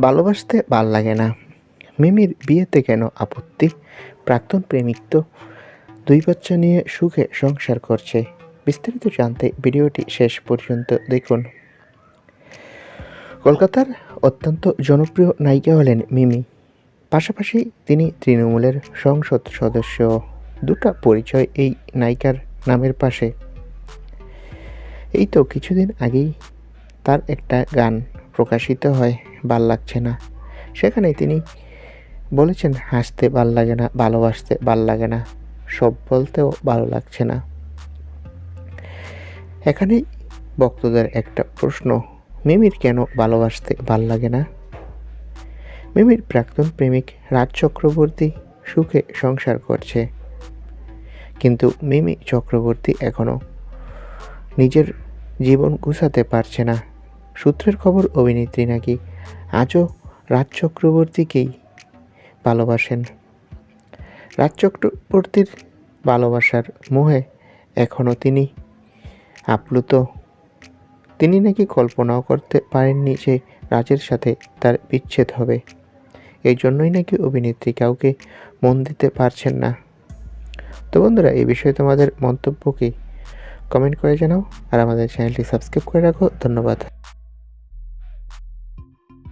ভালোবাসতে ভালো লাগে না। মিমির বিয়েতে কেন আপত্তি? প্রাক্তন প্রেমিক তো দুই বাচ্চা নিয়ে সুখে সংসার করছে। বিস্তারিত জানতে ভিডিওটি শেষ পর্যন্ত দেখুন। কলকাতার অত্যন্ত জনপ্রিয় নায়িকা হলেন মিমি। পাশাপাশি তিনি তৃণমূলের সংসদ সদস্য। দুটা পরিচয় এই নায়িকার নামের পাশে। এই তো কিছুদিন আগেই তার একটা গান প্রকাশিত হয়। ভালো লাগছে না। সেখানে তিনি বলেছেন, হাসতে ভালো লাগে না, ভালোবাসতে ভালো লাগে না, সব বলতেও ভালো লাগছে না। এখানেই ভক্তদের একটা প্রশ্ন, মিমির কেন ভালোবাসতে ভালো লাগে না? মিমির প্রাক্তন প্রেমিক রাজ চক্রবর্তী সুখে সংসার করছে। কিন্তু মিমি চক্রবর্তী এখনও নিজের জীবন গুছাতে পারছে না। সূত্রের খবর, অভিনেত্রী নাকি আজও রাজ চক্রবর্তীকেই ভালোবাসেন। রাজ চক্রবর্তীর ভালোবাসার মোহে এখনও তিনি আপ্লুত। তিনি নাকি কল্পনাও করতে পারেননি যে রাজের সাথে তার বিচ্ছেদ হবে। এই জন্যই নাকি অভিনেত্রী কাউকে মন দিতে পারছেন না। তো বন্ধুরা, এই বিষয়ে তোমাদের মন্তব্য কি? কমেন্ট করে জানাও আর আমাদের চ্যানেলটি সাবস্ক্রাইব করে রাখো। ধন্যবাদ।